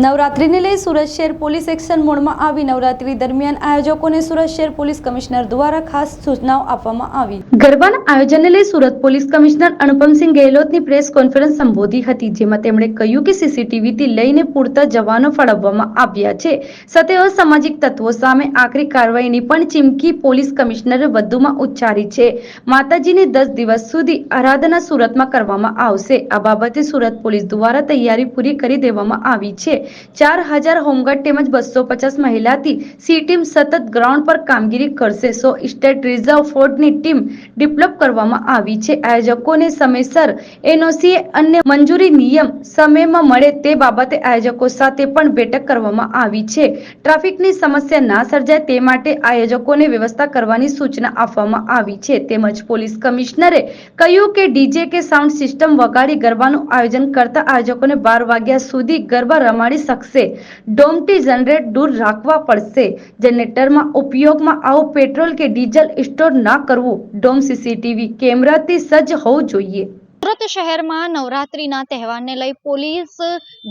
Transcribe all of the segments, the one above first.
નવરાત્રિને લઈ સુરત શહેર police action મોડમાં આવી નવરાત્રી દરમિયાન આયોજકોને સુરત શહેર પોલીસ કમિશનર દ્વારા ખાસ સૂચનાઓ આપવામાં આવી. ગરબાના આયોજનને લઈ સુરત પોલીસ કમિશનર અનુપમસિંહ ગેહલોતની પ્રેસ કોન્ફરન્સ સંબોધી હતી, જેમાં તેમણે કહ્યું કે સીસીટીવીથી લઈને પૂરતા જવાનો ફાળવવામાં આવ્યા છે. સાથે અસામાજિક તત્વો સામે આકરી કાર્યવાહીની પણ ચીમકી પોલીસ કમિશનરે વધુમાં ઉચ્ચારી છે. માતાજીની દસ દિવસ સુધી આરાધના સુરતમાં કરવામાં આવશે. આ બાબતે સુરત પોલીસ દ્વારા તૈયારી પૂરી કરી દેવામાં આવી છે. ચાર હજાર હોમગાર્ડ તેમજ બસો પચાસ મહિલાથી સી ટીમ સતત ગ્રાઉન્ડ પર કામગીરી કરશે. સો સ્ટેટ રિઝર્વ ફોર્ડની ટીમ ડેવલપ કરવામાં આવી છે. આયોજકોને સમયસર એનઓસી અન્ય મંજૂરી નિયમ સમયમાં મળે તે બાબતે આયોજકો સાથે પણ બેઠક કરવામાં આવી છે. ટ્રાફિકની સમસ્યા ના સર્જાય તે માટે આયોજકોને વ્યવસ્થા કરવાની સૂચના આપવામાં આવી છે. તેમજ પોલીસ કમિશનરે કહ્યું કે ડીજે કે સાઉન્ડ સિસ્ટમ વગાડી ગરબાનું આયોજન કરતા આયોજકોને બાર વાગ્યા સુધી ગરબા રમાડી શકશે. ડોમટી જનરેટ દૂર રાખવા પડશે. જનરેટરમાં ઉપયોગમાં આવું પેટ્રોલ કે ડીઝલ સ્ટોર ના કરવું ડોમ સીસીટીવી કેમેરાથી સજ્જ હોવું જોઈએ. સુરત શહેરમાં નવરાત્રીના તહેવારને લઈ પોલીસ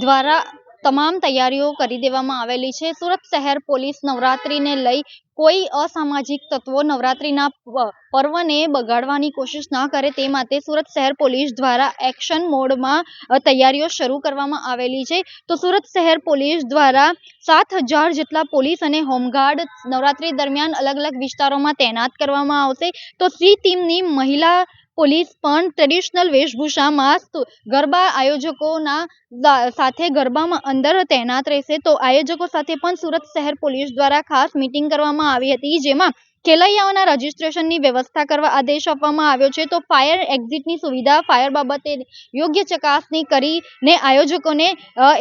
દ્વારા તમામ તૈયારીઓ કરી દેવામાં આવેલી છે. સુરત શહેર પોલીસ નવરાત્રિને લઈ કોઈ અસામાજિક તત્વો નવરાત્રિના પર્વને બગાડવાની કોશિશ ના કરે તે માટે સુરત શહેર પોલીસ દ્વારા એક્શન મોડમાં તૈયારીઓ શરૂ કરવામાં આવેલી છે. તો સુરત શહેર પોલીસ દ્વારા સાત હજાર જેટલા પોલીસ અને હોમગાર્ડ નવરાત્રિ દરમિયાન અલગ અલગ વિસ્તારોમાં તૈનાત કરવામાં આવશે. તો સી ટીમની મહિલા પોલીસ પણ ટ્રેડિશનલ વેશભૂષામાં ગરબા આયોજકોના સાથે ગરબામાં અંદર તૈનાત રહેશે. તો આયોજકો સાથે પણ સુરત શહેર પોલીસ દ્વારા ખાસ મીટિંગ કરવામાં આવી હતી, જેમાં ખેલૈયાઓના રજીસ્ટ્રેશનની વ્યવસ્થા કરવા આદેશ આપવામાં આવ્યો છે, તો ફાયર એક્ઝિટની સુવિધા, ફાયર બાબતે યોગ્ય ચકાસણી કરીને આયોજકોને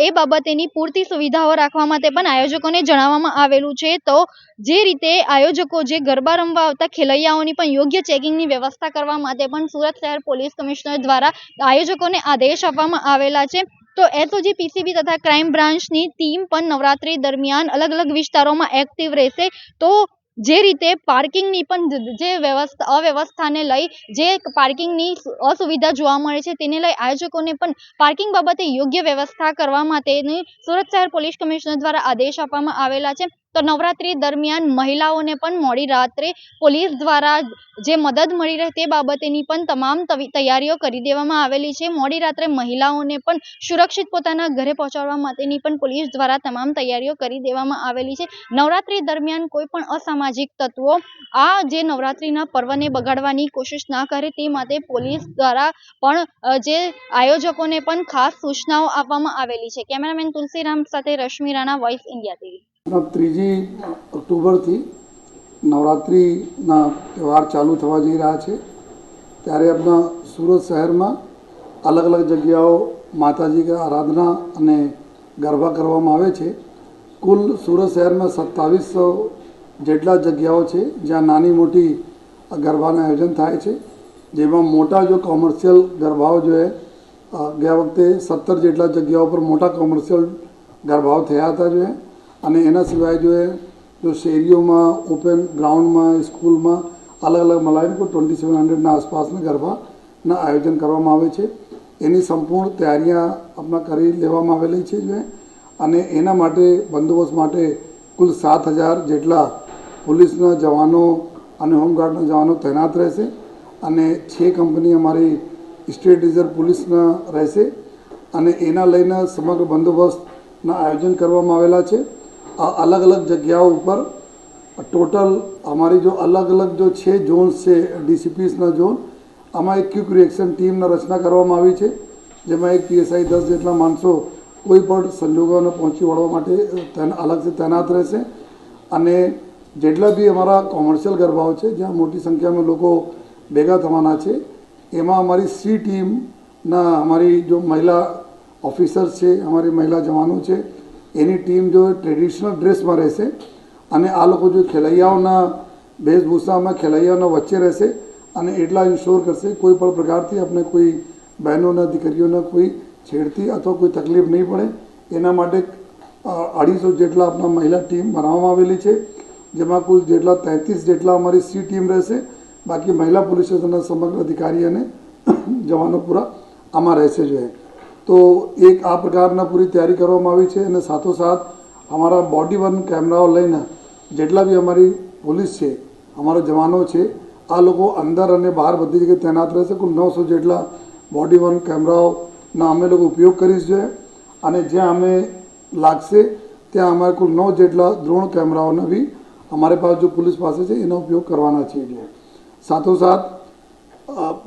એ બાબતેની પૂરતી સુવિધાઓ રાખવા માટે પણ આયોજકોને જણાવવામાં આવેલું છે. તો જે રીતે આયોજકો જે ગરબા રમવા આવતા ખેલૈયાઓની પણ યોગ્ય ચેકિંગની વ્યવસ્થા કરવા માટે પણ સુરત શહેર પોલીસ કમિશનર દ્વારા આયોજકોને આદેશ આપવામાં આવેલા છે. તો એસઓજી, પીસીબી તથા ક્રાઇમ બ્રાન્ચની ટીમ પણ નવરાત્રી દરમિયાન અલગ અલગ વિસ્તારોમાં એક્ટિવ રહેશે. તો જે રીતે પાર્કિંગની પણ જે વ્યવસ્થા, અવ્યવસ્થાને લઈ જે પાર્કિંગની અસુવિધા જોવા મળે છે તેને લઈ આયોજકોને પણ પાર્કિંગ બાબતે યોગ્ય વ્યવસ્થા કરવા માટેની સુરત શહેર પોલીસ કમિશનર દ્વારા આદેશ આપવામાં આવેલા છે. તો નવરાત્રી દરમિયાન મહિલાઓને પણ મોડી રાત્રે પોલીસ દ્વારા જે મદદ મળી રહે તે બાબતેની પણ તમામ તૈયારીઓ કરી દેવામાં આવેલી છે. મોડી રાત્રે મહિલાઓને પણ સુરક્ષિત પોતાના ઘરે પહોંચાડવા માટેની પણ પોલીસ દ્વારા તમામ તૈયારીઓ કરી દેવામાં આવેલી છે. નવરાત્રી દરમિયાન કોઈ પણ અસામાજિક તત્વો આ જે નવરાત્રીના પર્વને બગાડવાની કોશિશ ના કરે તે માટે પોલીસ દ્વારા પણ જે આયોજકોને પણ ખાસ સૂચનાઓ આપવામાં આવેલી છે. કેમેરામેન તુલસીરામ સાથે Rashmi Rana voice India TV ત્રીજી ઓક્ટોબરથી નવરાત્રિના તહેવાર ચાલુ થવા જઈ રહ્યા છે. ત્યારે આપણા સુરત શહેરમાં અલગ અલગ જગ્યાઓ માતાજી આરાધના અને ગરબા કરવામાં આવે છે. કુલ સુરત શહેરમાં સત્તાવીસો જેટલા જગ્યાઓ છે, જ્યાં નાની મોટી ગરબાનું આયોજન થાય છે. જેમાં મોટા જો કોમર્શિયલ ગરબાઓ જો ગયા વખતે સત્તર જેટલા જગ્યાઓ પર મોટા કોમર્શિયલ ગરબાઓ થયા હતા જો છે અને એના સિવાય જો એ, જો શેરીઓમાં ઓપન ગ્રાઉન્ડમાં સ્કૂલમાં અલગ અલગ મળાવીને કોઈ ટ્વેન્ટી સેવન હંડ્રેડના આસપાસના ગરબાના આયોજન કરવામાં આવે છે. એની સંપૂર્ણ તૈયારીઓ આપણા કરી લેવામાં આવેલી છે જો. અને એના માટે બંદોબસ્ત માટે કુલ સાત હજાર જેટલા પોલીસના જવાનો અને હોમગાર્ડના જવાનો તૈનાત રહેશે. અને છ કંપની અમારી સ્ટેટ રિઝર્વ પોલીસના રહેશે. અને એના લઈને સમગ્ર બંદોબસ્તના આયોજન કરવામાં આવેલા છે. અલગ અલગ જગ્યાઓ ઉપર ટોટલ અમારી જો અલગ અલગ જો છે ઝોન્સ છે ડીસીપીસના ઝોન આમાં એક ક્વિક રિએક્શન ટીમની રચના કરવામાં આવી છે, જેમાં એક પીએસઆઈ દસ જેટલા માણસો કોઈ પણ સંજોગોને પહોંચી વળવા માટે અલગથી તૈનાત રહેશે. અને જેટલા બી અમારા કોમર્શિયલ ગરબાઓ છે, જ્યાં મોટી સંખ્યામાં લોકો ભેગા થવાના છે, એમાં અમારી સી ટીમના અમારી જો મહિલા ઓફિસર્સ છે, અમારી મહિલા જવાનો છે એની ટીમ જો ટ્રેડિશનલ ડ્રેસમાં રહેશે અને આ લોકો જો ખેલૈયાઓના વેશભૂષામાં, ખેલૈયાઓના વચ્ચે રહેશે અને એટલા ઇન્શ્યોર કરશે, કોઈ પણ પ્રકારથી આપણે કોઈ બહેનોના, દીકરીઓના કોઈ છેડતી અથવા કોઈ તકલીફ નહીં પડે. એના માટે અઢીસો જેટલા આપણા મહિલા ટીમ બનાવવામાં આવેલી છે, જેમાં કુલ જેટલા તેત્રીસ જેટલા અમારી સી ટીમ રહેશે. બાકી મહિલા પોલીસ સ્ટેશનના સમગ્ર અધિકારી અને જવાનો પૂરા આમાં રહેશે જોઈએ તો એક આ પ્રકારના પૂરી તૈયારી કરવામાં આવી છે અને સાથોસાથ અમારા બોડી વન કેમેરાઓ લઈને જેટલા બી અમારી પોલીસ છે, અમારા જવાનો છે, આ લોકો અંદર અને બહાર બધી જગ્યાએ તૈનાત રહેશે. કુલ નવસો જેટલા બોડી વન કેમેરાઓના અમે લોકો ઉપયોગ કરીશું અને જ્યાં અમે લાગશે, ત્યાં અમારે કુલ નવ જેટલા દ્રોણ કેમેરાઓના બી અમારી પાસે જો પોલીસ પાસે છે, એનો ઉપયોગ કરવાના છીએ એટલે સાથોસાથ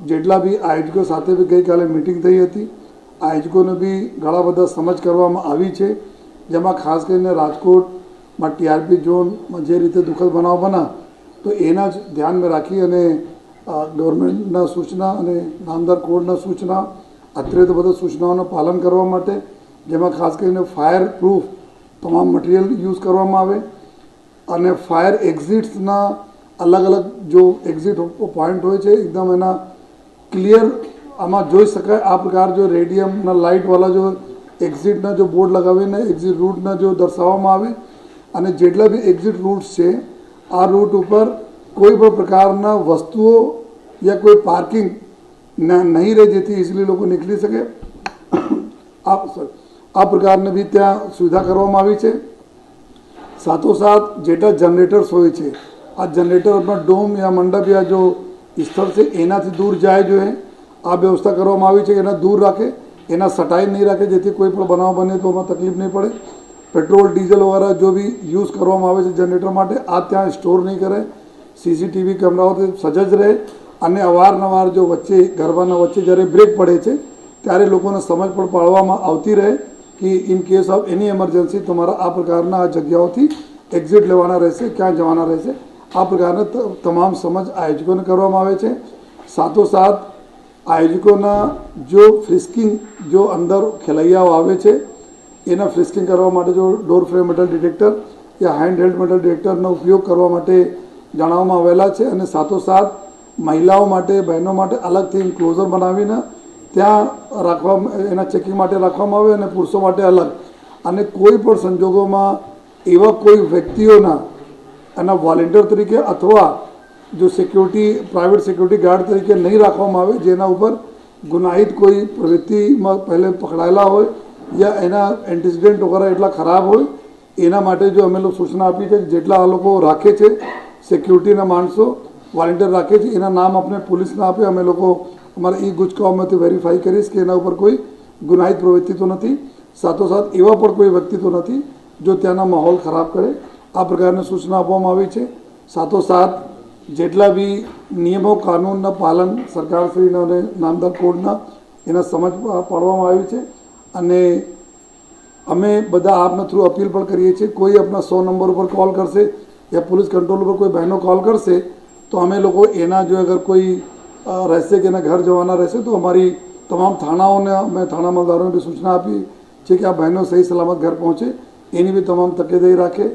જેટલા બી આયોજકો સાથે બી ગઈકાલે મિટિંગ થઈ હતી આયોજકોને બી ઘણા બધા સમજ કરવામાં આવી છે, જેમાં ખાસ કરીને રાજકોટમાં ટીઆરપી ઝોનમાં જે રીતે દુઃખદ બનાવ બના તો એના જ ધ્યાનમાં રાખી અને ગવર્મેન્ટના સૂચના અને નામદાર કોડના સૂચના અત્યારે બધા સૂચનાઓનું પાલન કરવા માટે, જેમાં ખાસ કરીને ફાયર પ્રૂફ તમામ મટીરિયલ યુઝ કરવામાં આવે, અને ફાયર એક્ઝિટ્સના અલગ અલગ જો એક્ઝિટ પોઈન્ટ હોય છે, એકદમ એના ક્લિયર આમાં જોઈ શકાય આ પ્રકાર જો રેડિયમના લાઇટવાળા જો એક્ઝિટના જો બોર્ડ લગાવીને એક્ઝિટ રૂટના જો દર્શાવવામાં આવે અને જેટલા બી એક્ઝિટ રૂટ્સ છે, આ રૂટ ઉપર કોઈ પણ પ્રકારના વસ્તુઓ યા કોઈ પાર્કિંગ નહીં રહે જેથી ઇઝીલી લોકો નીકળી શકે. આ આ પ્રકારની બી ત્યાં સુવિધા કરવામાં આવી છે. સાથોસાથ જેટલા જનરેટર્સ હોય છે, આ જનરેટર આપણા ડોમ યા મંડપ યા જો સ્થળ છે, એનાથી દૂર જાય જોઈએ આ વ્યવસ્થા કરવામાં આવી છે, એના દૂર રાખે, એના સટાઈ નહીં રાખે, જેથી કોઈ પણ બનાવ બને તો એમાં તકલીફ નહીં પડે. પેટ્રોલ ડીઝલ વગેરે જો બી યુઝ કરવામાં આવે છે જનરેટર માટે, આ ત્યાં સ્ટોર નહીં કરે. સીસીટીવી કેમેરાઓથી સજજ રહે અને અવારનવાર જો વચ્ચે, ગરબાના વચ્ચે જ્યારે બ્રેક પડે છે, ત્યારે લોકોને સમજ પણ પાડવામાં આવતી રહે કે in case of any emergency તમારા આ પ્રકારના આ જગ્યાઓથી એક્ઝિટ લેવાના રહેશે, ક્યાં જવાના રહેશે. આ પ્રકારના તમામ સમજ આયોજકોને કરવામાં આવે છે. સાથોસાથ આયોજકોના જો ફ્રિસ્કિંગ જો અંદર ખેલૈયાઓ આવે છે, એના ફ્રિસ્કિંગ કરવા માટે જો ડોર ફ્રેમ મેટલ ડિટેક્ટર યા હેન્ડ હેલ્ડ મેટલ ડિટેક્ટરનો ઉપયોગ કરવા માટે જણાવવામાં આવેલા છે અને સાથોસાથ મહિલાઓ માટે, બહેનો માટે અલગથી ઇન્ક્લોઝર બનાવીને ત્યાં રાખવા એના ચેકિંગ માટે રાખવામાં આવે અને પુરુષો માટે અલગ. અને કોઈ પણ સંજોગોમાં એવા કોઈ વ્યક્તિઓના, એના વોલેન્ટિયર તરીકે અથવા જો સિક્યુરિટી પ્રાઇવેટ સિક્યુરિટી ગાર્ડ તરીકે નહીં રાખવામાં આવે જેના ઉપર ગુનાહિત કોઈ પ્રવૃત્તિમાં પહેલે પકડાયેલા હોય યા એના એન્ટિસિડન્ટ વગેરે એટલા ખરાબ હોય એના માટે જો અમે લોકો સૂચના આપી છે જેટલા આ લોકો રાખે છે સિક્યુરિટીના માણસો વોલેન્ટિયર રાખે છે એના નામ આપણે પોલીસને આપે અમે લોકો અમારા ઈ ગુજકાઓમાંથી વેરીફાઈ કરીશ કે એના ઉપર કોઈ ગુનાહિત પ્રવૃત્તિ તો નથી સાથોસાથ એવા પણ કોઈ વ્યક્તિ તો નથી જો ત્યાંના માહોલ ખરાબ કરે આ પ્રકારની સૂચના આપવામાં આવી છે સાથોસાથ જેટલા બી નિયમો, કાનૂનના પાલન સરકારશ્રીના અને નામદાર કોડના એના સમજ પાડવામાં આવ્યું છે. અને અમે બધા આપના થ્રુ અપીલ પણ કરીએ છીએ, કોઈ આપના સો નંબર ઉપર કોલ કરશે યા પોલીસ કંટ્રોલ ઉપર કોઈ બહેનો કોલ કરશે, તો અમે લોકો એના જો અગર કોઈ રહેશે કે એના ઘર જવાના રહેશે, તો અમારી તમામ થાણાઓને અમે થાણા અમલદારોને બી સૂચના આપી છે કે આ બહેનો સહી સલામત ઘર પહોંચે, એની બી તમામ તકેદારી રાખે.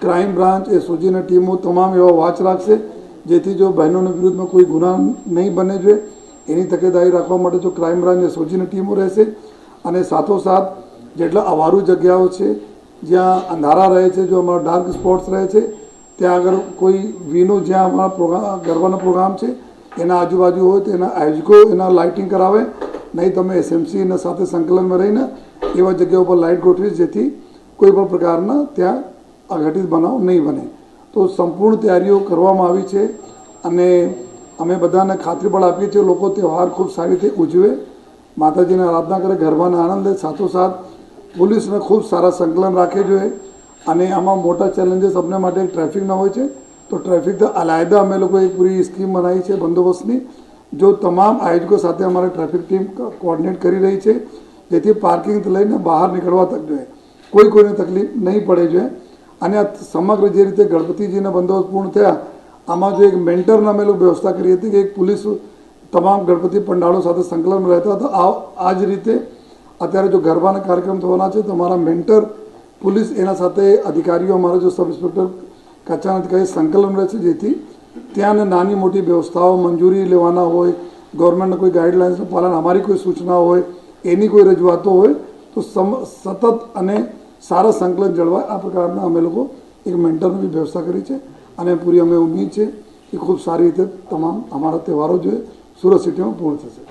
ક્રાઇમ બ્રાન્ચ એ સોજીની ટીમો તમામ એવા વાચ રાખશે જેથી જો બહેનોના વિરુદ્ધમાં કોઈ ગુના નહીં બને જોઈએ, એની તકેદારી રાખવા માટે જો ક્રાઇમ બ્રાન્ચ સોજીની ટીમો રહેશે અને સાથોસાથ જેટલા અવારું જગ્યાઓ છે, જ્યાં અંધારા રહે છે, જો અમારા ડાર્ક સ્પોટ્સ રહે છે, ત્યાં આગળ કોઈ વીનો જ્યાં અમારા પ્રોગ્રામ, ગરબાનો પ્રોગ્રામ છે, એના આજુબાજુ હોય તો એના આયોજકો એના લાઇટિંગ કરાવે. નહીં તમે એસએમસીના સાથે સંકલનમાં રહીને એવા જગ્યા ઉપર લાઇટ ગોઠવી જેથી કોઈ પણ પ્રકારના ત્યાં અઘટિત બનાવ નહીં બને. તો સંપૂર્ણ તૈયારીઓ કરવામાં આવી છે. અને અમે બધાને ખાતરી પણ આપીએ છીએ લોકો તહેવાર ખૂબ સારી રીતે ઉજવે. માતાજીને આરાધના કરે ગરબાના આનંદે સાથોસાથ પોલીસને ખૂબ સારા સંકલન રાખે જોઈએ અને આમાં મોટા ચેલેન્જીસ અમને માટે ટ્રાફિકના હોય છે. તો ટ્રાફિક તો અલાયદા અમે લોકો એક પૂરી સ્કીમ બનાવી છે બંદોબસ્તની, જો તમામ આયોજકો સાથે અમારી ટ્રાફિક ટીમ કોઓર્ડિનેટ કરી રહી છે. જેથી પાર્કિંગથી લઈને બહાર નીકળવા તક જોઈએ. કોઈ કોઈને તકલીફ નહીં પડે જોઈએ અને સમગ્ર જે રીતે ગણપતિજીના બંદોબસ્ત પૂર્ણ થયા આમાં જો એક મેન્ટર લોકો વ્યવસ્થા કરી હતી કે એક પોલીસ તમામ ગણપતિ પંડાળો સાથે સંકલનમાં રહેતા હતા આ આ જ રીતે અત્યારે જો ગરબાના કાર્યક્રમ થવાના છે, તો અમારા મેન્ટર પોલીસ એના સાથે અધિકારીઓ, અમારા જો સબ ઇન્સ્પેક્ટર કચ્છના અધિકારી સંકલન રહે છે, જેથી ત્યાં નાની મોટી વ્યવસ્થાઓ મંજૂરી લેવાના હોય ગવર્મેન્ટના કોઈ ગાઈડલાઇન્સનું પાલન, અમારી કોઈ સૂચના હોય, એની કોઈ રજૂઆતો હોય, તો સમ સતત અને સારા સંકલન જળવાય. આ પ્રકારના અમે લોકો એક મેન્ટરની વ્યવસ્થા કરી છે. અને પૂરી અમે ઉમ્મીદ છે કે ખૂબ સારી રીતે તમામ અમારા તહેવારો જે સુરત સિટીમાં પૂર્ણ થશે.